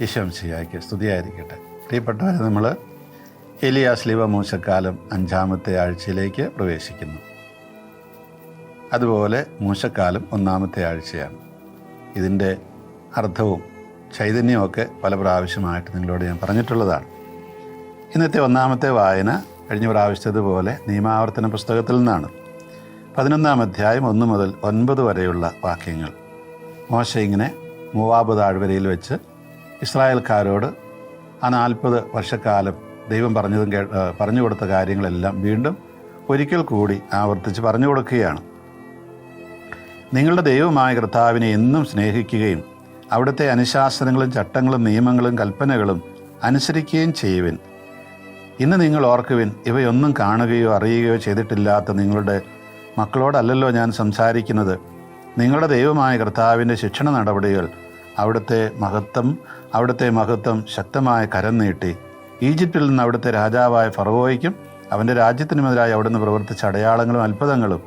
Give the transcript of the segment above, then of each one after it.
യശംസിയായിക്ക് സ്തുതിയായിരിക്കട്ടെ. പ്രിയപ്പെട്ടവരെ നമ്മൾ എലിയാസ് ലിവ മൂശക്കാലം അഞ്ചാമത്തെ ആഴ്ചയിലേക്ക് പ്രവേശിക്കുന്നു. അതുപോലെ മൂശക്കാലം ഒന്നാമത്തെ ആഴ്ചയാണ്. ഇതിന്റെ അർത്ഥവും ചൈതന്യമൊക്കെ പല പ്രാവശ്യമായിട്ട് നിങ്ങളോട് ഞാൻ പറഞ്ഞിട്ടുള്ളതാണ്. ഇന്നത്തെ ഒന്നാമത്തെ വായന കഴിഞ്ഞ പ്രാവശ്യത്തതുപോലെ നിയമാവർത്തന പുസ്തകത്തിൽ നിന്നാണ്. പതിനൊന്നാം അധ്യായം ഒന്ന് മുതൽ ഒൻപത് വരെയുള്ള വാക്യങ്ങൾ. മോശ ഇങ്ങനെ മൂവാബ് താഴ്വരയിൽ വെച്ച് ഇസ്രായേൽക്കാരോട് ആ നാൽപ്പത് വർഷക്കാലം ദൈവം പറഞ്ഞതും കേ പറഞ്ഞു കൊടുത്ത കാര്യങ്ങളെല്ലാം വീണ്ടും ഒരിക്കൽ കൂടി ആവർത്തിച്ച് പറഞ്ഞു കൊടുക്കുകയാണ്. നിങ്ങളുടെ ദൈവമായ കർത്താവിനെ എന്നും സ്നേഹിക്കുകയും അവിടുത്തെ അനുശാസനങ്ങളും ചട്ടങ്ങളും നിയമങ്ങളും കൽപ്പനകളും അനുസരിക്കുകയും ചെയ്യുവിൻ. ഇന്ന് നിങ്ങൾ ഓർക്കുവിൻ ഇവയൊന്നും കാണുകയോ അറിയുകയോ ചെയ്തിട്ടില്ലാത്ത നിങ്ങളുടെ മക്കളോടല്ലല്ലോ ഞാൻ സംസാരിക്കുന്നത്. നിങ്ങളുടെ ദൈവമായ കർത്താവിന്റെ ശിക്ഷണ നടപടികൾ അവിടുത്തെ മഹത്വം അവിടുത്തെ മഹത്വം ശക്തമായ കരം നീട്ടി. ഈജിപ്തിൽ നിന്ന് അവിടുത്തെ രാജാവായ ഫറവോയ്ക്കും അവന്റെ രാജ്യത്തിനുമെതിരായി അവിടുന്ന് പ്രവർത്തിച്ച അടയാളങ്ങളും അത്ഭുതങ്ങളും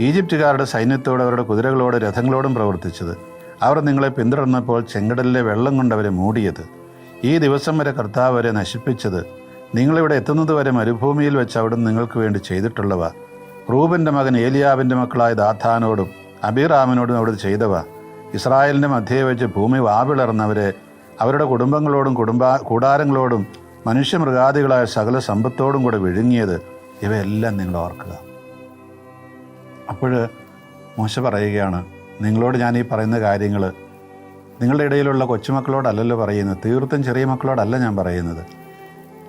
ഈജിപ്തുകാരുടെ സൈന്യത്തോട് അവരുടെ കുതിരകളോട് രഥങ്ങളോടും പ്രവർത്തിച്ചത്. അവർ നിങ്ങളെ പിന്തുടർന്നപ്പോൾ ചെങ്കടലിലെ വെള്ളം കൊണ്ട് അവരെ മൂടിയത്. ഈ ദിവസം വരെ കർത്താവ് അവരെ നശിപ്പിച്ചത്. നിങ്ങളിവിടെ എത്തുന്നത് വരെ മരുഭൂമിയിൽ വെച്ച് അവിടുന്ന് നിങ്ങൾക്ക് വേണ്ടി ചെയ്തിട്ടുള്ളവ. റൂബിന്റെ മകൻ ഏലിയാവിന്റെ മക്കളായ ദാഥാനോടും അബിറാമിനോടും അവിടുന്ന് ചെയ്തവ. ഇസ്രായേലിന്റെ മധ്യേ വെച്ച് ഭൂമി വാവിളർന്നവരെ അവരുടെ കുടുംബങ്ങളോടും കുടുംബ കൂടാരങ്ങളോടും മനുഷ്യമൃഗാദികളായ സകല സമ്പത്തോടും കൂടെ വിഴുങ്ങിയത് ഇവയെല്ലാം നിങ്ങൾ ഓർക്കുക. അപ്പോൾ മോശ പറയുകയാണ് നിങ്ങളോട് ഞാൻ ഈ പറയുന്ന കാര്യങ്ങൾ നിങ്ങളുടെ ഇടയിലുള്ള കൊച്ചുമക്കളോടല്ലല്ലോ പറയുന്നത് തീർത്തും ചെറിയ മക്കളോടല്ല ഞാൻ പറയുന്നത്.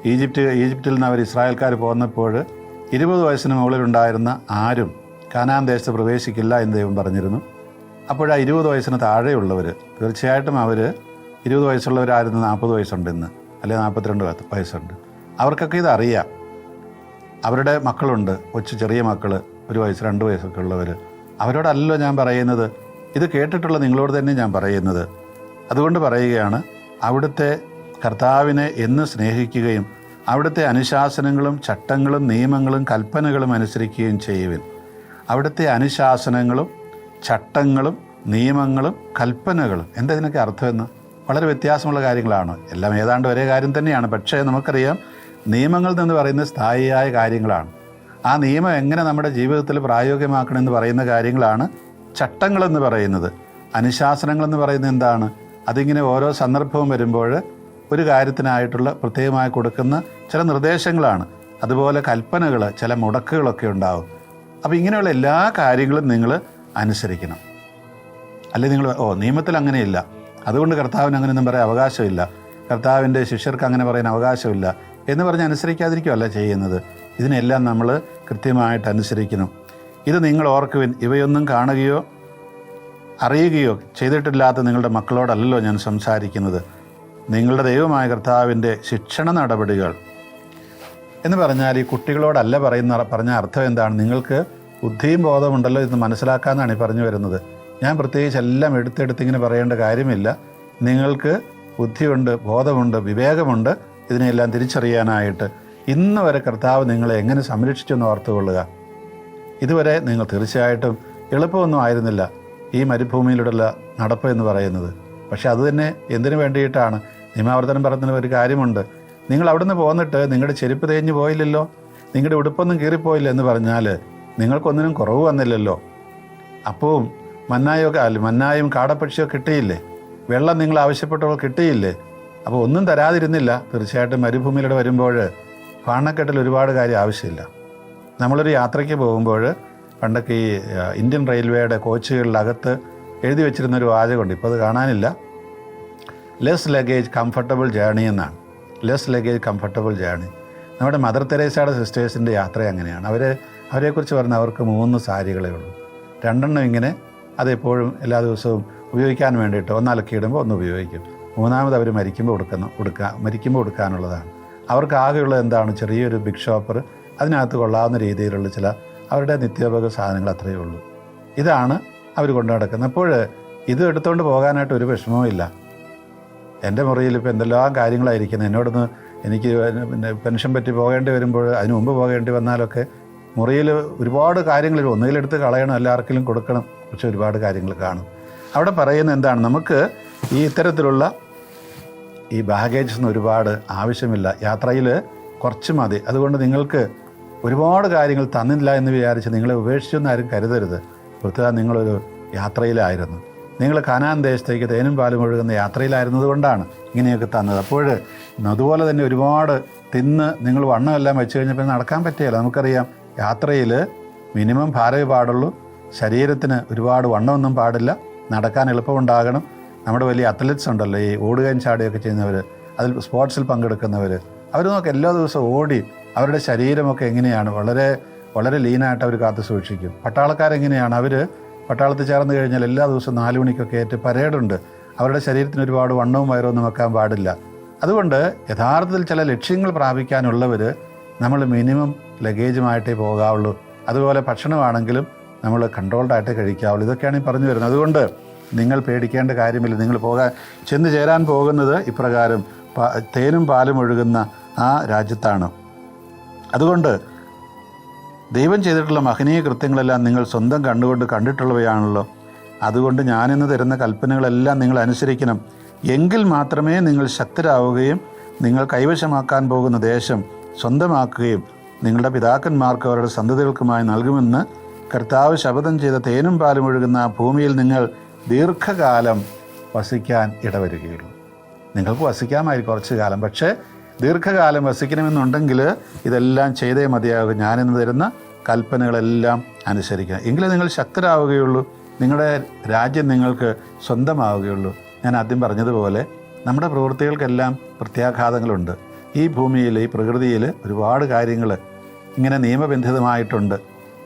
ഈജിപ്റ്റ് ഈജിപ്തിൽ നിന്ന് അവർ ഇസ്രായേൽക്കാർ പോന്നപ്പോൾ ഇരുപത് വയസ്സിന് മുകളിലുണ്ടായിരുന്ന ആരും കാനാൻ ദേശത്ത് പ്രവേശിക്കില്ല എന്ന് ദൈവം പറഞ്ഞിരുന്നു. അപ്പോൾ ആ ഇരുപത് വയസ്സിന് താഴെയുള്ളവർ തീർച്ചയായിട്ടും അവർ ഇരുപത് വയസ്സുള്ളവരായിരുന്നു നാൽപ്പത് വയസ്സുണ്ട് ഇന്ന്. അല്ലെങ്കിൽ നാൽപ്പത്തിരണ്ട് വയസ്സ് വയസ്സുണ്ട്. അവർക്കൊക്കെ ഇതറിയാം. അവരുടെ മക്കളുണ്ട്. കൊച്ചു ചെറിയ മക്കൾ ഒരു വയസ്സ് രണ്ട് വയസ്സൊക്കെ ഉള്ളവർ അവരോടല്ലോ ഞാൻ പറയുന്നത്. ഇത് കേട്ടിട്ടുള്ള നിങ്ങളോട് തന്നെ ഞാൻ പറയുന്നത്. അതുകൊണ്ട് പറയുകയാണ് അവിടുത്തെ കർത്താവിനെ എന്ന് സ്നേഹിക്കുകയും അവിടുത്തെ അനുശാസനങ്ങളും ചട്ടങ്ങളും നിയമങ്ങളും കൽപ്പനകളും അനുസരിക്കുകയും ചെയ്യുവിൻ. അവിടുത്തെ അനുശാസനങ്ങളും ചട്ടങ്ങളും നിയമങ്ങളും കൽപ്പനകളും. എന്താ ഇതിനൊക്കെ അർത്ഥമെന്ന് വളരെ വ്യത്യാസമുള്ള കാര്യങ്ങളാണ്. എല്ലാം ഏതാണ്ട് ഒരേ കാര്യം തന്നെയാണ്. പക്ഷേ നമുക്കറിയാം നിയമങ്ങൾ എന്ന് പറയുന്നത് സ്ഥായിയായ കാര്യങ്ങളാണ്. ആ നിയമം എങ്ങനെ നമ്മുടെ ജീവിതത്തിൽ പ്രായോഗികമാക്കണമെന്ന് പറയുന്ന കാര്യങ്ങളാണ് ചട്ടങ്ങളെന്ന് പറയുന്നത്. അനുശാസനങ്ങളെന്ന് പറയുന്നത് എന്താണ്? അതിങ്ങനെ ഓരോ സന്ദർഭവും വരുമ്പോൾ ഒരു കാര്യത്തിനായിട്ടുള്ള പ്രത്യേകമായി കൊടുക്കുന്ന ചില നിർദ്ദേശങ്ങളാണ്. അതുപോലെ കൽപ്പനകൾ ചില മുടക്കുകളൊക്കെ ഉണ്ടാവും. അപ്പോൾ ഇങ്ങനെയുള്ള എല്ലാ കാര്യങ്ങളും നിങ്ങൾ അനുസരിക്കണം. അല്ലെ നിങ്ങൾ ഓ നിയമത്തിൽ അങ്ങനെയില്ല. അതുകൊണ്ട് കർത്താവിന് അങ്ങനെയൊന്നും പറയാൻ അവകാശമില്ല. കർത്താവിന്റെ ശിഷ്യർക്ക് അങ്ങനെ പറയാൻ അവകാശമില്ല എന്ന് പറഞ്ഞ് അനുസരിക്കാതിരിക്കുകയല്ല ചെയ്യുന്നത്. ഇതിനെല്ലാം നമ്മൾ കൃത്യമായിട്ട് അനുസരിക്കണം. ഇത് നിങ്ങൾ ഓർക്കുവിൻ ഇവയൊന്നും കാണുകയോ അറിയുകയോ ചെയ്തിട്ടില്ലാത്ത നിങ്ങളുടെ മക്കളോടല്ലോ ഞാൻ സംസാരിക്കുന്നത്. നിങ്ങളുടെ ദൈവമായ കർത്താവിന്റെ ശിക്ഷണ നടപടികൾ. എന്ന് പറഞ്ഞാൽ ഈ കുട്ടികളോടല്ല പറയുന്ന പറഞ്ഞ അർത്ഥം എന്താണ്? നിങ്ങൾക്ക് ബുദ്ധിയും ബോധമുണ്ടല്ലോ എന്ന് മനസ്സിലാക്കാമെന്നാണ് ഈ പറഞ്ഞു വരുന്നത്. ഞാൻ പ്രത്യേകിച്ച് എല്ലാം എടുത്തെടുത്ത് ഇങ്ങനെ പറയേണ്ട കാര്യമില്ല. നിങ്ങൾക്ക് ബുദ്ധിയുണ്ട് ബോധമുണ്ട് വിവേകമുണ്ട്. ഇതിനെല്ലാം തിരിച്ചറിയാനായിട്ട് ഇന്ന് വരെ കർത്താവ് നിങ്ങളെ എങ്ങനെ സംരക്ഷിച്ചെന്ന് ഓർത്തുകൊള്ളുക. ഇതുവരെ നിങ്ങൾ തീർച്ചയായിട്ടും എളുപ്പമൊന്നും ആയിരുന്നില്ല ഈ മരുഭൂമിയിലൂടെയുള്ള നടപ്പ് എന്ന് പറയുന്നത്. പക്ഷെ അത് തന്നെ എന്തിനു വേണ്ടിയിട്ടാണ്? നിയമാവർത്തനം പറയുന്ന ഒരു കാര്യമുണ്ട്. നിങ്ങൾ അവിടുന്ന് പോന്നിട്ട് നിങ്ങളുടെ ചെരുപ്പ് തേഞ്ഞു പോയില്ലല്ലോ? നിങ്ങളുടെ ഉടുപ്പൊന്നും കീറിപ്പോയില്ല എന്ന് പറഞ്ഞാൽ നിങ്ങൾക്കൊന്നിനും കുറവ് വന്നില്ലല്ലോ. അപ്പവും മന്നായൊക്കെ അല്ല മന്നായും കാടപ്പക്ഷിയോ കിട്ടിയില്ലേ? വെള്ളം നിങ്ങൾ ആവശ്യപ്പെട്ടവൾ കിട്ടിയില്ലേ? അപ്പോൾ ഒന്നും തരാതിരുന്നില്ല. തീർച്ചയായിട്ടും മരുഭൂമിയിലൂടെ വരുമ്പോൾ പാണക്കെട്ടിൽ ഒരുപാട് കാര്യം ആവശ്യമില്ല. നമ്മളൊരു യാത്രയ്ക്ക് പോകുമ്പോൾ പണ്ടൊക്കെ ഈ ഇന്ത്യൻ റെയിൽവേയുടെ കോച്ചുകളിലകത്ത് എഴുതി വെച്ചിരുന്ന ഒരു വാചകമുണ്ട്. ഇപ്പോൾ അത് കാണാനില്ല. ലെസ് ലഗേജ് കംഫർട്ടബിൾ ജേണി എന്നാണ്. ലെസ് ലഗേജ് കംഫർട്ടബിൾ ജേണി നമ്മുടെ മദർ തെരേസയുടെ സിസ്റ്റേഴ്സിന്റെ യാത്ര അങ്ങനെയാണ്. അവർ അവരെക്കുറിച്ച് പറഞ്ഞാൽ അവർക്ക് മൂന്ന് സാരികളേ ഉള്ളൂ. രണ്ടെണ്ണം ഇങ്ങനെ അതെപ്പോഴും എല്ലാ ദിവസവും ഉപയോഗിക്കാൻ വേണ്ടിയിട്ട് ഒന്ന് അലക്കിയിടുമ്പോൾ ഒന്ന് ഉപയോഗിക്കും. മൂന്നാമത് അവർ മരിക്കുമ്പോൾ കൊടുക്കുന്ന കൊടുക്കാൻ മരിക്കുമ്പോൾ കൊടുക്കാനുള്ളതാണ്. അവർക്ക് ആകെയുള്ളത് എന്താണ്? ചെറിയൊരു ബിഗ് ഷോപ്പർ അതിനകത്ത് കൊള്ളാവുന്ന രീതിയിലുള്ള ചില അവരുടെ നിത്യോപയോഗ സാധനങ്ങൾ അത്രയേ ഉള്ളൂ. ഇതാണ് അവർ കൊണ്ടു നടക്കുന്നത്. അപ്പോൾ ഇത് എടുത്തുകൊണ്ട് പോകാനായിട്ട് ഒരു വിഷമവും ഇല്ല. എന്റെ മുറിയിൽ ഇപ്പോൾ എന്തെല്ലാം കാര്യങ്ങളായിരിക്കുന്നത് എന്നോടൊന്ന് എനിക്ക് പെൻഷൻ പറ്റി പോകേണ്ടി വരുമ്പോൾ അതിന് മുമ്പ് പോകേണ്ടി വന്നാലൊക്കെ മുറിയിൽ ഒരുപാട് കാര്യങ്ങൾ ഒന്നുകിലെടുത്ത് കളയണം എല്ലാവർക്കും കൊടുക്കണം പക്ഷെ ഒരുപാട് കാര്യങ്ങൾ കാണും. അവിടെ പറയുന്നത് എന്താണ്? നമുക്ക് ഈ ഇത്തരത്തിലുള്ള ഈ ബാഗേജസ് ഒരുപാട് ആവശ്യമില്ല. യാത്രയിൽ കുറച്ച് മതി. അതുകൊണ്ട് നിങ്ങൾക്ക് ഒരുപാട് കാര്യങ്ങൾ തന്നില്ല എന്ന് വിചാരിച്ച് നിങ്ങളെ ഉപേക്ഷിച്ചൊന്നും ആരും കരുതരുത്. പ്രത്യേക നിങ്ങളൊരു യാത്രയിലായിരുന്നു. നിങ്ങൾ കാനാൻ ദേശത്തേക്ക് തേനും പാലും ഒഴുകുന്ന യാത്രയിലായിരുന്നത് കൊണ്ടാണ് ഇങ്ങനെയൊക്കെ തന്നത്. അപ്പോൾ അതുപോലെ തന്നെ ഒരുപാട് തിന്ന് നിങ്ങൾ വണ്ണമെല്ലാം വെച്ച് കഴിഞ്ഞപ്പോൾ നടക്കാൻ പറ്റിയല്ല നമുക്കറിയാം യാത്രയിൽ മിനിമം ഭാരമേ പാടുള്ളൂ. ശരീരത്തിന് ഒരുപാട് വണ്ണമൊന്നും പാടില്ല. നടക്കാൻ എളുപ്പമുണ്ടാകണം. നമ്മുടെ വലിയ അത്ലറ്റ്സ് ഉണ്ടല്ലോ ഈ ഓടുകയും ചാടുകയൊക്കെ ചെയ്യുന്നവർ അതിൽ സ്പോർട്സിൽ പങ്കെടുക്കുന്നവർ അവർ നോക്കി എല്ലാ ദിവസവും ഓടി അവരുടെ ശരീരമൊക്കെ എങ്ങനെയാണ് വളരെ വളരെ ലീനായിട്ട് അവർ കാത്തു സൂക്ഷിക്കും. പട്ടാളക്കാരെങ്ങനെയാണ് അവർ പട്ടാളത്തിൽ ചേർന്ന് കഴിഞ്ഞാൽ എല്ലാ ദിവസവും നാല് മണിക്കൊക്കെ ഏറ്റ് പരേഡുണ്ട്. അവരുടെ ശരീരത്തിന് ഒരുപാട് വണ്ണവും വയറൊന്നും വെക്കാൻ പാടില്ല. അതുകൊണ്ട് യഥാർത്ഥത്തിൽ ചില ലക്ഷ്യങ്ങൾ പ്രാപിക്കാനുള്ളവർ നമ്മൾ മിനിമം ലഗേജുമായിട്ടേ പോകാവുള്ളൂ. അതുപോലെ ഭക്ഷണമാണെങ്കിലും നമ്മൾ കൺട്രോൾഡായിട്ട് കഴിക്കാവുള്ളൂ. ഇതൊക്കെയാണ് ഈ പറഞ്ഞു വരുന്നത്. അതുകൊണ്ട് നിങ്ങൾ പേടിക്കേണ്ട കാര്യമില്ല. നിങ്ങൾ പോകാൻ ചെന്ന് ചേരാൻ പോകുന്നത് ഇപ്രകാരം തേനും പാലും ഒഴുകുന്ന ആ രാജ്യത്താണ്. അതുകൊണ്ട് ദൈവം ചെയ്തിട്ടുള്ള മഹനീയ കൃത്യങ്ങളെല്ലാം നിങ്ങൾ സ്വന്തം കണ്ടുകൊണ്ട് കണ്ടിട്ടുള്ളവയാണല്ലോ. അതുകൊണ്ട് ഞാനിന്ന് തരുന്ന കൽപ്പനകളെല്ലാം നിങ്ങൾ അനുസരിക്കണം. എങ്കിൽ മാത്രമേ നിങ്ങൾ ശക്തരാവുകയും നിങ്ങൾ കൈവശമാക്കാൻ പോകുന്ന ദേശം സ്വന്തമാക്കുകയും നിങ്ങളുടെ പിതാക്കന്മാർക്ക് അവരുടെ സന്തതികൾക്കുമായി നൽകുമെന്ന് കർത്താവ് ശപഥം ചെയ്ത തേനും പാലും ഒഴുകുന്ന ഭൂമിയിൽ നിങ്ങൾ ദീർഘകാലം വസിക്കാൻ ഇടവരികയുള്ളൂ. നിങ്ങൾക്ക് വസിക്കാമായി കുറച്ച് കാലം പക്ഷേ ദീർഘകാലം വസിക്കണമെന്നുണ്ടെങ്കിൽ ഇതെല്ലാം ചെയ്തേ മതിയാകും. ഞാനിന്ന് തരുന്ന കൽപ്പനകളെല്ലാം അനുസരിക്കണം. എങ്കിലേ നിങ്ങൾ ശക്തരാവുകയുള്ളൂ. നിങ്ങളുടെ രാജ്യം നിങ്ങൾക്ക് സ്വന്തമാവുകയുള്ളൂ. ഞാൻ ആദ്യം പറഞ്ഞതുപോലെ നമ്മുടെ പ്രവൃത്തികൾക്കെല്ലാം പ്രത്യാഘാതങ്ങളുണ്ട്. ഈ ഭൂമിയിൽ ഈ പ്രകൃതിയിൽ ഒരുപാട് കാര്യങ്ങൾ ഇങ്ങനെ നിയമബന്ധിതമായിട്ടുണ്ട്.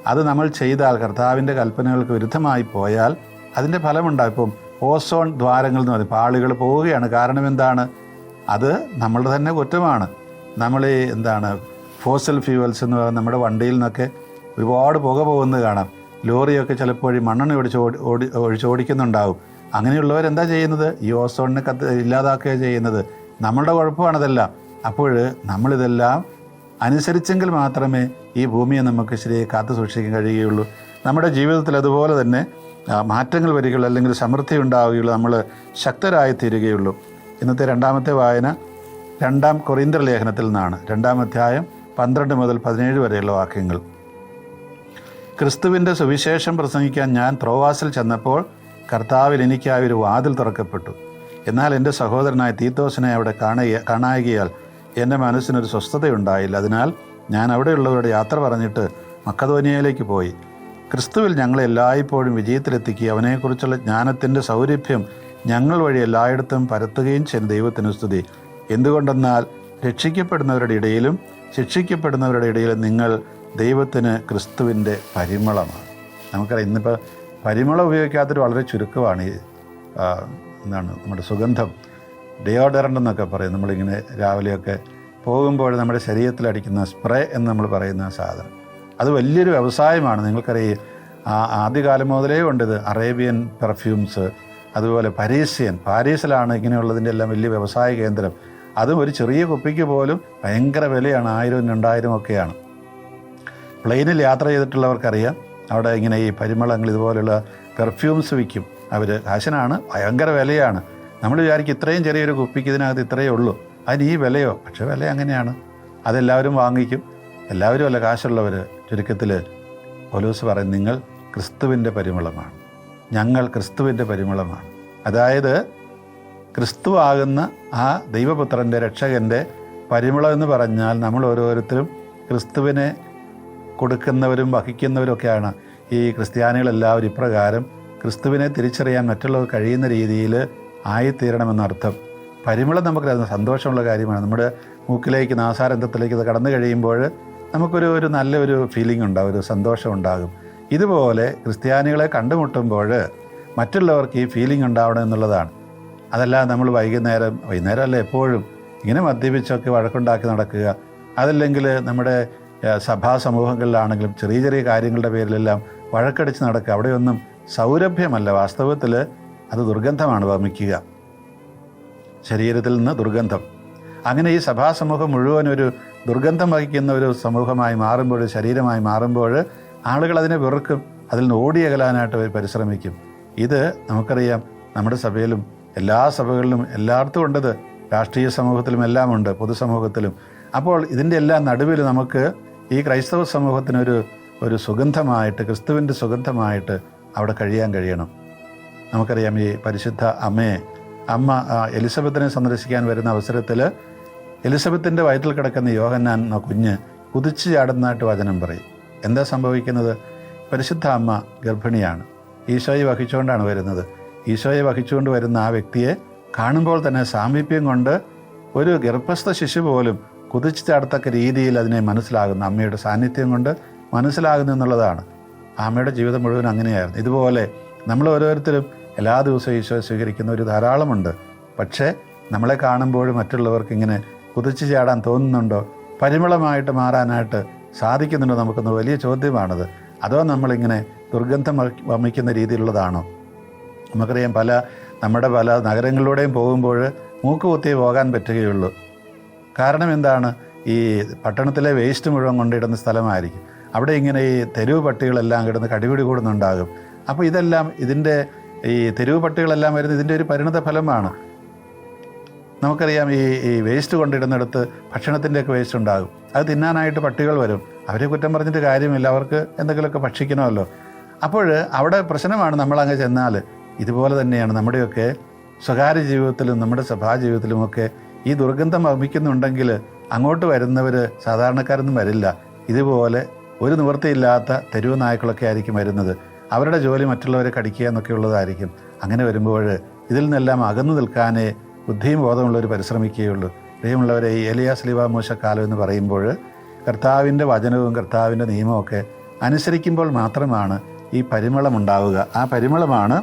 അത് നമ്മൾ ചെയ്താൽ കർത്താവിന്റെ കൽപ്പനകൾക്ക് വിരുദ്ധമായി പോയാൽ അതിന്റെ ഫലമുണ്ടാകും. ഇപ്പം ഓസോൺ ദ്വാരങ്ങൾ എന്ന് പറയും. പാളികൾ പോവുകയാണ്. കാരണം എന്താണ്? അത് നമ്മളുടെ തന്നെ കുറ്റമാണ്. നമ്മൾ എന്താണ് ഫോസൽ ഫ്യൂവൽസ് എന്ന് പറയുന്ന നമ്മുടെ വണ്ടിയിൽ നിന്നൊക്കെ ഒരുപാട് പുക പോകുന്നത് കാണാം. ലോറിയൊക്കെ ചിലപ്പോൾ മണ്ണെണ്ണ ഒഴിച്ച് ഓടി ഓടി ഒഴിച്ചോടിക്കുന്നുണ്ടാവും അങ്ങനെയുള്ളവരെന്താ ചെയ്യുന്നത്? ഈ ഓസോണിനെ കത്ത് ഇല്ലാതാക്കുകയാണ് ചെയ്യുന്നത്. നമ്മളുടെ കുഴപ്പമാണതെല്ലാം. അപ്പോൾ നമ്മളിതെല്ലാം അനുസരിച്ചെങ്കിൽ മാത്രമേ ഈ ഭൂമിയെ നമുക്ക് ശരിയായി കാത്തു സൂക്ഷിക്കാൻ കഴിയുകയുള്ളൂ. നമ്മുടെ ജീവിതത്തിൽ അതുപോലെ തന്നെ മാറ്റങ്ങൾ വരികയുള്ളൂ അല്ലെങ്കിൽ സമൃദ്ധി ഉണ്ടാവുകയുള്ളൂ നമ്മൾ ശക്തരായി തീരുകയുള്ളൂ ഇന്നത്തെ രണ്ടാമത്തെ വായന രണ്ടാം കൊറിന്തർ ലേഖനത്തിൽ നിന്നാണ്. രണ്ടാം അധ്യായം പന്ത്രണ്ട് മുതൽ പതിനേഴ് വരെയുള്ള വാക്യങ്ങൾ. ക്രിസ്തുവിന്റെ സുവിശേഷം പ്രസംഗിക്കാൻ ഞാൻ ത്രോവാസിൽ ചെന്നപ്പോൾ കർത്താവിൽ എനിക്കായി ഒരു വാതിൽ തുറക്കപ്പെട്ടു. എന്നാൽ എന്റെ സഹോദരനായ തീത്തോസിനെ അവിടെ കാണുക കാണായികയാൽ എന്റെ മനസ്സിനൊരു സ്വസ്ഥതയുണ്ടായില്ല. അതിനാൽ ഞാൻ അവിടെയുള്ളവരുടെ യാത്ര പറഞ്ഞിട്ട് മക്കധോനിയയിലേക്ക് പോയി. ക്രിസ്തുവിൽ ഞങ്ങളെ എല്ലായ്പ്പോഴും വിജയത്തിലെത്തിക്കുക അവനെക്കുറിച്ചുള്ള ജ്ഞാനത്തിന്റെ സൗരഭ്യം ഞങ്ങൾ വഴി എല്ലായിടത്തും പരത്തുകയും ചെയ്യുന്ന ദൈവത്തിന് സ്തുതി. എന്തുകൊണ്ടെന്നാൽ രക്ഷിക്കപ്പെടുന്നവരുടെ ഇടയിലും ശിക്ഷിക്കപ്പെടുന്നവരുടെ ഇടയിലും നിങ്ങൾ ദൈവത്തിന് ക്രിസ്തുവിന്റെ പരിമളമാണ്. നമുക്കറിയാം ഇന്നിപ്പോൾ പരിമളം ഉപയോഗിക്കാത്തൊരു വളരെ ചുരുക്കമാണ് ഈ എന്താണ് നമ്മുടെ സുഗന്ധം. ഡിയോഡറന്റ് എന്നൊക്കെ പറയും. നമ്മളിങ്ങനെ രാവിലെയൊക്കെ പോകുമ്പോൾ നമ്മുടെ ശരീരത്തിലടിക്കുന്ന സ്പ്രേ എന്ന് നമ്മൾ പറയുന്ന സാധനം. അത് വലിയൊരു വ്യവസായമാണ്. നിങ്ങൾക്കറിയാം ആ ആദ്യകാലം മുതലേ ഉണ്ടത് അറേബ്യൻ പെർഫ്യൂംസ് അതുപോലെ പരീസ്യൻ. പാരീസിലാണ് ഇങ്ങനെയുള്ളതിന്റെ എല്ലാം വലിയ വ്യവസായ കേന്ദ്രം. അതും ഒരു ചെറിയ കുപ്പിക്ക് പോലും ഭയങ്കര വിലയാണ്. ആയിരവും രണ്ടായിരം ഒക്കെയാണ്. പ്ലെയിനിൽ യാത്ര ചെയ്തിട്ടുള്ളവർക്കറിയാം. അവിടെ ഇങ്ങനെ ഈ പരിമളങ്ങൾ ഇതുപോലെയുള്ള പെർഫ്യൂംസ് വിൽക്കും. അവർ കാശിനാണ്. ഭയങ്കര വിലയാണ്. നമ്മൾ വിചാരിക്കും ഇത്രയും ചെറിയൊരു കുപ്പിക്ക് ഇതിനകത്ത് ഇത്രയേ ഉള്ളൂ. അതിന് ഈ വിലയോ? പക്ഷേ വില അങ്ങനെയാണ്. അതെല്ലാവരും വാങ്ങിക്കും. എല്ലാവരും അല്ല കാശുള്ളവർ ചുരുക്കത്തിൽ പോലീസ് പറയും നിങ്ങൾ ക്രിസ്തുവിന്റെ പരിമളമാണ്. ഞങ്ങൾ ക്രിസ്തുവിന്റെ പരിമളമാണ്. അതായത് ക്രിസ്തു ആകുന്ന ആ ദൈവപുത്രന്റെ രക്ഷകന്റെ പരിമളം എന്ന് പറഞ്ഞാൽ നമ്മൾ ഓരോരുത്തരും ക്രിസ്തുവിനെ കൊടുക്കുന്നവരും വഹിക്കുന്നവരൊക്കെയാണ്. ഈ ക്രിസ്ത്യാനികളെല്ലാവരും ഇപ്രകാരം ക്രിസ്തുവിനെ തിരിച്ചറിയാൻ മറ്റുള്ളവർ കഴിയുന്ന രീതിയിൽ ആയിത്തീരണമെന്നർത്ഥം പരിമളം നമുക്ക് അത് സന്തോഷമുള്ള കാര്യമാണ്. നമ്മുടെ മൂക്കിലേക്ക് നാസാരന്ധത്തിലേക്ക് ഇത് കടന്നു കഴിയുമ്പോൾ നമുക്കൊരു ഒരു നല്ലൊരു ഫീലിംഗ് ഉണ്ടാകും ഒരു സന്തോഷം ഉണ്ടാകും. ഇതുപോലെ ക്രിസ്ത്യാനികളെ കണ്ടുമുട്ടുമ്പോൾ മറ്റുള്ളവർക്ക് ഈ ഫീലിംഗ് ഉണ്ടാവണം എന്നുള്ളതാണ്. അതല്ല നമ്മൾ വൈകുന്നേരം വൈകുന്നേരം അല്ല എപ്പോഴും ഇങ്ങനെ മദ്യപിച്ചൊക്കെ വഴക്കുണ്ടാക്കി നടക്കുക. അതല്ലെങ്കിൽ നമ്മുടെ സഭാ സമൂഹങ്ങളിലാണെങ്കിലും ചെറിയ ചെറിയ കാര്യങ്ങളുടെ പേരിലെല്ലാം വഴക്കടിച്ച് നടക്കുക. അവിടെയൊന്നും സൗരഭ്യമല്ല. വാസ്തവത്തിൽ അത് ദുർഗന്ധമാണ് വമിക്കുക ശരീരത്തിൽ നിന്ന് ദുർഗന്ധം. അങ്ങനെ ഈ സഭാസമൂഹം മുഴുവൻ ഒരു ദുർഗന്ധം വഹിക്കുന്ന ഒരു സമൂഹമായി മാറുമ്പോൾ ശരീരമായി മാറുമ്പോൾ ആളുകൾ അതിനെ വെറുക്കും അതിൽ നിന്ന് ഓടിയകലാനായിട്ട് അവർ പരിശ്രമിക്കും. ഇത് നമുക്കറിയാം നമ്മുടെ സഭയിലും എല്ലാ സഭകളിലും എല്ലായിടത്തും ഉണ്ടത്. രാഷ്ട്രീയ സമൂഹത്തിലും എല്ലാം ഉണ്ട് പൊതുസമൂഹത്തിലും. അപ്പോൾ ഇതിന്റെ എല്ലാം നടുവിൽ നമുക്ക് ഈ ക്രൈസ്തവ സമൂഹത്തിനൊരു ഒരു സുഗന്ധമായിട്ട് ക്രിസ്തുവിന്റെ സുഗന്ധമായിട്ട് അവിടെ കഴിയാൻ കഴിയണം. നമുക്കറിയാം ഈ പരിശുദ്ധ അമ്മയെ. അമ്മ എലിസബത്തിനെ സന്ദർശിക്കാൻ വരുന്ന അവസരത്തിൽ എലിസബത്തിന്റെ വയറ്റിൽ കിടക്കുന്ന യോഹന്നാൻ എന്ന കുഞ്ഞ് കുതിച്ചു ചാടുന്നതായിട്ട് വചനം പറയും. എന്താ സംഭവിക്കുന്നത്? പരിശുദ്ധ അമ്മ ഗർഭിണിയാണ്. ഈശോയെ വഹിച്ചുകൊണ്ടാണ് വരുന്നത്. ഈശോയെ വഹിച്ചുകൊണ്ട് വരുന്ന ആ വ്യക്തിയെ കാണുമ്പോൾ തന്നെ സാമീപ്യം കൊണ്ട് ഒരു ഗർഭസ്ഥ ശിശു പോലും കുതിച്ചു ചാടത്തക്ക രീതിയിൽ അതിനെ മനസ്സിലാകുന്ന. അമ്മയുടെ സാന്നിധ്യം കൊണ്ട് മനസ്സിലാകുന്നു എന്നുള്ളതാണ്. അമ്മയുടെ ജീവിതം മുഴുവൻ അങ്ങനെയായിരുന്നു. ഇതുപോലെ നമ്മൾ ഓരോരുത്തരും എല്ലാ ദിവസവും ഈശോ ഒരു ധാരാളമുണ്ട്. പക്ഷേ നമ്മളെ കാണുമ്പോൾ മറ്റുള്ളവർക്ക് ഇങ്ങനെ കുതിച്ചു ചാടാൻ തോന്നുന്നുണ്ടോ? പരിമളമായിട്ട് മാറാനായിട്ട് സാധിക്കുന്നുണ്ടോ നമുക്കൊന്ന് വലിയ ചോദ്യമാണത്. അതോ നമ്മളിങ്ങനെ ദുർഗന്ധം വമിക്കുന്ന രീതിയിലുള്ളതാണോ? നമുക്കറിയാം പല നമ്മുടെ പല നഗരങ്ങളിലൂടെയും പോകുമ്പോൾ മൂക്ക് കുത്തിയേ പോകാൻ പറ്റുകയുള്ളൂ. കാരണം എന്താണ്? ഈ പട്ടണത്തിലെ വേസ്റ്റ് മുഴുവൻ കൊണ്ടിടുന്ന സ്ഥലമായിരിക്കും. അവിടെ ഇങ്ങനെ ഈ തെരുവ് പട്ടികളെല്ലാം കിടന്ന് കടിപിടി കൂടുന്നുണ്ടാകും. അപ്പോൾ ഇതെല്ലാം ഇതിന്റെ ഈ തെരുവ് പട്ടികളെല്ലാം വരുന്നത് ഇതിന്റെ ഒരു പരിണത ഫലമാണ്. നമുക്കറിയാം ഈ ഈ വേസ്റ്റ് കൊണ്ടിടുന്നിടത്ത് ഭക്ഷണത്തിന്റെയൊക്കെ വേസ്റ്റ് ഉണ്ടാകും. അത് തിന്നാനായിട്ട് പട്ടികൾ വരും. അവരെ കുറ്റം പറഞ്ഞിട്ട് കാര്യമില്ല. അവർക്ക് എന്തെങ്കിലുമൊക്കെ ഭക്ഷിക്കണമല്ലോ. അപ്പോൾ അവിടെ പ്രശ്നമാണ് നമ്മളങ്ങ് ചെന്നാൽ. ഇതുപോലെ തന്നെയാണ് നമ്മുടെയൊക്കെ സ്വകാര്യ ജീവിതത്തിലും നമ്മുടെ സഭാ ജീവിതത്തിലുമൊക്കെ ഈ ദുർഗന്ധം വമിക്കുന്നുണ്ടെങ്കിൽ അങ്ങോട്ട് വരുന്നവർ സാധാരണക്കാരൊന്നും വരില്ല. ഇതുപോലെ ഒരു നിവൃത്തിയില്ലാത്ത തെരുവ് നായ്ക്കളൊക്കെ ആയിരിക്കും വരുന്നത്. അവരുടെ ജോലി മറ്റുള്ളവരെ കടിക്കുക എന്നൊക്കെ ഉള്ളതായിരിക്കും. അങ്ങനെ വരുമ്പോൾ ഇതിൽ നിന്നെല്ലാം അകന്നു നിൽക്കാനേ ബുദ്ധിയും ബോധമുള്ളവർ പരിശ്രമിക്കുകയുള്ളൂ. പ്രിയമുള്ളവരെ ഈ എലിയാസ് ലിവ മൂശ കാലം എന്ന് പറയുമ്പോൾ കർത്താവിന്റെ വചനവും കർത്താവിന്റെ നിയമമൊക്കെ അനുസരിക്കുമ്പോൾ മാത്രമാണ് ഈ പരിമളം ഉണ്ടാവുക. ആ പരിമളമാണ്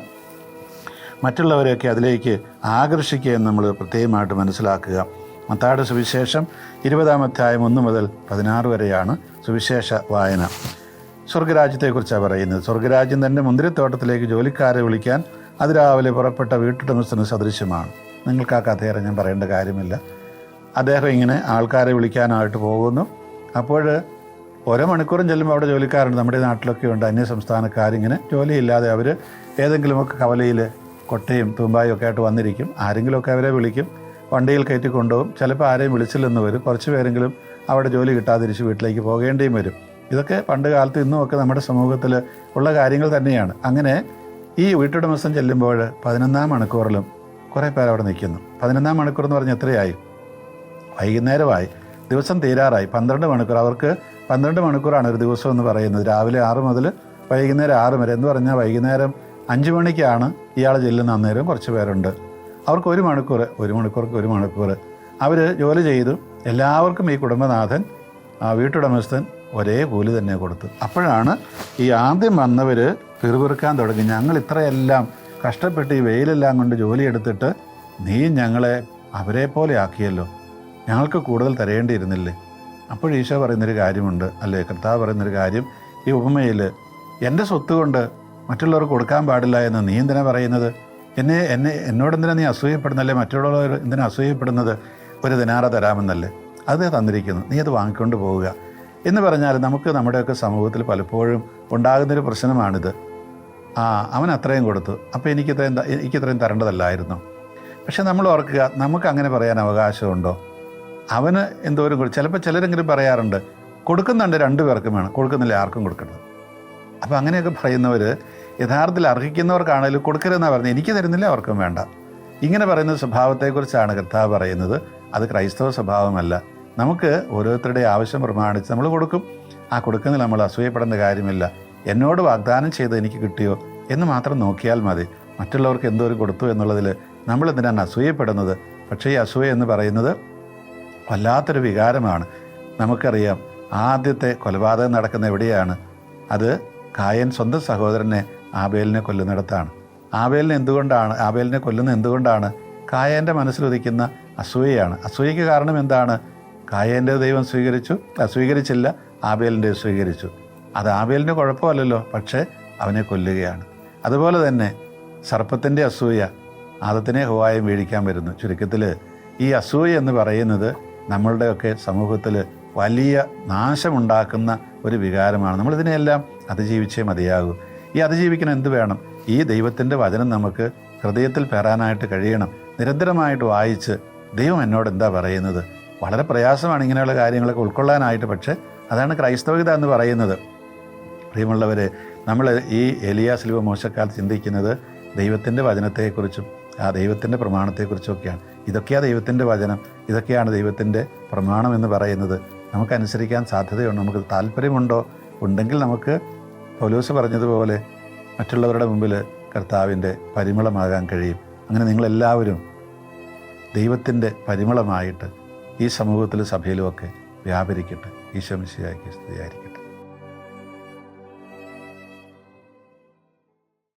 മറ്റുള്ളവരെയൊക്കെ അതിലേക്ക് ആകർഷിക്കുക എന്ന് നമ്മൾ പ്രത്യേകമായിട്ട് മനസ്സിലാക്കുക. മത്താട് സുവിശേഷം ഇരുപതാമധ്യായം ഒന്ന് മുതൽ പതിനാറ് വരെയാണ് സുവിശേഷ വായന. സ്വർഗരാജ്യത്തെക്കുറിച്ചാണ് പറയുന്നത്. സ്വർഗരാജ്യം തന്നെ മുന്തിരിത്തോട്ടത്തിലേക്ക് ജോലിക്കാരെ വിളിക്കാൻ അതിരാവിലെ പുറപ്പെട്ട വീട്ടുടമസ്ഥന് സദൃശ്യമാണ്. നിങ്ങൾക്ക് ആ കഥയേറെ ഞാൻ പറയേണ്ട കാര്യമില്ല. അദ്ദേഹം ഇങ്ങനെ ആൾക്കാരെ വിളിക്കാനായിട്ട് പോകുന്നു. അപ്പോൾ ഓരോ മണിക്കൂറും ചെല്ലുമ്പോൾ അവിടെ ജോലിക്കാരുണ്ട്. നമ്മുടെ നാട്ടിലൊക്കെ ഉണ്ട് അന്യ സംസ്ഥാനക്കാരിങ്ങനെ ജോലിയില്ലാതെ അവർ ഏതെങ്കിലുമൊക്കെ കവലയിൽ കൊട്ടയും തൂമ്പായും ഒക്കെ ആയിട്ട് വന്നിരിക്കും. ആരെങ്കിലുമൊക്കെ അവരെ വിളിക്കും. വണ്ടിയിൽ കയറ്റി കൊണ്ടുപോകും ചിലപ്പോൾ ആരെയും വിളിച്ചില്ലെന്ന് വരും. കുറച്ച് പേരെങ്കിലും അവിടെ ജോലി കിട്ടാതിരിച്ച് വീട്ടിലേക്ക് പോകേണ്ടിയും വരും. ഇതൊക്കെ പണ്ട് കാലത്ത് ഇന്നുമൊക്കെ നമ്മുടെ സമൂഹത്തിൽ ഉള്ള കാര്യങ്ങൾ തന്നെയാണ്. അങ്ങനെ ഈ വീട്ടുടമസ്ഥൻ ചെല്ലുമ്പോൾ പതിനൊന്നാം മണിക്കൂറിലും കുറേ പേർ അവിടെ നിൽക്കുന്നു. പതിനൊന്നാം മണിക്കൂർ എന്ന് പറഞ്ഞാൽ എത്രയായി? വൈകുന്നേരമായി. ദിവസം തീരാറായി. പന്ത്രണ്ട് മണിക്കൂർ. അവർക്ക് പന്ത്രണ്ട് മണിക്കൂറാണ് ഒരു ദിവസം എന്ന് പറയുന്നത്. രാവിലെ ആറ് മുതൽ വൈകുന്നേരം ആറ് വരെ എന്ന് പറഞ്ഞാൽ വൈകുന്നേരം അഞ്ച് മണിക്കാണ് ഇയാൾ ചെല്ലുന്ന അന്നേരം കുറച്ച് പേരുണ്ട്. അവർക്ക് ഒരു മണിക്കൂർ ഒരു മണിക്കൂർക്ക് ഒരു മണിക്കൂർ. അവർ ജോലി ചെയ്തു. എല്ലാവർക്കും ഈ കുടുംബനാഥൻ ആ വീട്ടുടമസ്ഥൻ ഒരേ കൂലി തന്നെ കൊടുത്തു. അപ്പോഴാണ് ഈ ആദ്യം വന്നവർ പിറുപിറുക്കാൻ തുടങ്ങി. ഞങ്ങൾ ഇത്രയെല്ലാം കഷ്ടപ്പെട്ട് ഈ വെയിലെല്ലാം കൊണ്ട് ജോലി എടുത്തിട്ട് നീ ഞങ്ങളെ അവരെ പോലെ ആക്കിയല്ലോ. ഞങ്ങൾക്ക് കൂടുതൽ തരേണ്ടിയിരുന്നില്ലേ? അപ്പോൾ ഈശോ പറയുന്നൊരു കാര്യമുണ്ട്. അല്ലേ? കർത്താവ് പറയുന്നൊരു കാര്യം ഈ ഉപമയിൽ എന്റെ സ്വത്ത് കൊണ്ട് മറ്റുള്ളവർക്ക് കൊടുക്കാൻ പാടില്ല എന്ന് നീ എന്തിനാ പറയുന്നത്? എന്നെ എന്നെ എന്നോട് എന്തിനാ നീ അസൂയപ്പെടുന്നല്ലേ? മറ്റുള്ളവർ എന്തിനാ അസൂയപ്പെടുന്നത്? ഒരു ദിനാറ തരാമെന്നല്ലേ? അത് തന്നിരിക്കുന്നു. നീ അത് വാങ്ങിക്കൊണ്ട് പോവുക. എന്ന് പറഞ്ഞാൽ നമുക്ക് നമ്മുടെയൊക്കെ സമൂഹത്തിൽ പലപ്പോഴും ഉണ്ടാകുന്നൊരു പ്രശ്നമാണിത്. ആ അവൻ അത്രയും കൊടുത്തു. അപ്പോൾ എനിക്കിത്രയും എനിക്കിത്രയും തരേണ്ടതല്ലായിരുന്നു. പക്ഷെ നമ്മൾ ഓർക്കുക നമുക്ക് അങ്ങനെ പറയാൻ അവകാശമുണ്ടോ? അവന് എന്തോരം കൊടുത്തു ചിലപ്പോൾ ചിലരെങ്കിലും പറയാറുണ്ട് കൊടുക്കുന്നുണ്ട് രണ്ടു പേർക്കും വേണം. കൊടുക്കുന്നില്ല ആർക്കും കൊടുക്കരുത് അപ്പോൾ അങ്ങനെയൊക്കെ പറയുന്നവർ യഥാർത്ഥത്തിൽ അർഹിക്കുന്നവർക്കാണെങ്കിലും കൊടുക്കരുതെന്നാണ് പറഞ്ഞത് എനിക്ക് തരുന്നില്ല അവർക്കും വേണ്ട. ഇങ്ങനെ പറയുന്ന സ്വഭാവത്തെക്കുറിച്ചാണ് കർത്താവ് പറയുന്നത്. അത് ക്രൈസ്തവ സ്വഭാവമല്ല. നമുക്ക് ഓരോരുത്തരുടെ ആവശ്യം പ്രമാണിച്ച് നമ്മൾ കൊടുക്കും. ആ കൊടുക്കുന്നതിൽ നമ്മൾ അസൂയപ്പെടേണ്ട കാര്യമില്ല. എന്നോട് വാഗ്ദാനം ചെയ്ത് എനിക്ക് കിട്ടിയോ എന്ന് മാത്രം നോക്കിയാൽ മതി. മറ്റുള്ളവർക്ക് എന്തോരം കൊടുത്തു എന്നുള്ളതിൽ നമ്മൾ എന്തിനാണ് അസൂയപ്പെടുന്നത്? പക്ഷേ ഈ അസൂയ എന്ന് പറയുന്നത് വല്ലാത്തൊരു വികാരമാണ്. നമുക്കറിയാം ആദ്യത്തെ കൊലപാതകം നടക്കുന്ന എവിടെയാണ്? അത് കായൻ സ്വന്തം സഹോദരനെ ആബേലിനെ കൊല്ലുന്നിടത്താണ്. ആബേലിനെ എന്തുകൊണ്ടാണ് ആബേലിനെ കൊല്ലുന്നത് എന്തുകൊണ്ടാണ്? കായന്റെ മനസ്സിലൊതിക്കുന്ന അസൂയയാണ്. അസൂയയ്ക്ക് കാരണം എന്താണ്? കായന്റെ ദൈവം സ്വീകരിച്ചു സ്വീകരിച്ചില്ല ആബേലിന്റെ സ്വീകരിച്ചു. അത് ആബേലിന്റെ കുഴപ്പമല്ലല്ലോ പക്ഷേ അവനെ കൊല്ലുകയാണ്. അതുപോലെ തന്നെ സർപ്പത്തിന്റെ അസൂയ ആദത്തിനെ ഹുവായും വീഴിക്കാൻ വരുന്നു. ചുരുക്കത്തിൽ ഈ അസൂയ എന്ന് പറയുന്നത് നമ്മളുടെയൊക്കെ സമൂഹത്തിൽ വലിയ നാശമുണ്ടാക്കുന്ന ഒരു വികാരമാണ്. നമ്മളിതിനെയെല്ലാം അതിജീവിച്ചേ മതിയാകൂ. ഈ അതിജീവിക്കണം എന്ത് വേണം? ഈ ദൈവത്തിന്റെ വചനം നമുക്ക് ഹൃദയത്തിൽ പേരാനായിട്ട് കഴിയണം. നിരന്തരമായിട്ട് വായിച്ച് ദൈവം എന്നോട് എന്താ പറയുന്നത്? വളരെ പ്രയാസമാണ് ഇങ്ങനെയുള്ള കാര്യങ്ങളൊക്കെ ഉൾക്കൊള്ളാനായിട്ട്. പക്ഷേ അതാണ് ക്രൈസ്തവികത എന്ന് പറയുന്നത്. പ്രിയമുള്ളവർ നമ്മൾ ഈ എലിയ സിലുവ മോശക്കാലത്ത് ചിന്തിക്കുന്നത് ദൈവത്തിന്റെ വചനത്തെക്കുറിച്ചും ആ ദൈവത്തിന്റെ പ്രമാണത്തെക്കുറിച്ചൊക്കെയാണ്. ഇതൊക്കെയാണ് ദൈവത്തിന്റെ വചനം. ഇതൊക്കെയാണ് ദൈവത്തിന്റെ പ്രമാണം എന്ന് പറയുന്നത്. നമുക്ക് അനുസരിക്കാൻ സാധ്യതയുണ്ട്. നമുക്ക് താല്പര്യമുണ്ടോ? ഉണ്ടെങ്കിൽ നമുക്ക് പൗലൂസ് പറഞ്ഞതുപോലെ മറ്റുള്ളവരുടെ മുമ്പിൽ കർത്താവിന്റെ പരിമളമാകാൻ കഴിയും. അങ്ങനെ നിങ്ങളെല്ലാവരും ദൈവത്തിന്റെ പരിമളമായിട്ട് ഈ സമൂഹത്തിലും സഭയിലുമൊക്കെ വ്യാപരിക്കട്ടെ. ഈശോ മിശിയാക്കി സ്തുതിയായിരിക്കട്ടെ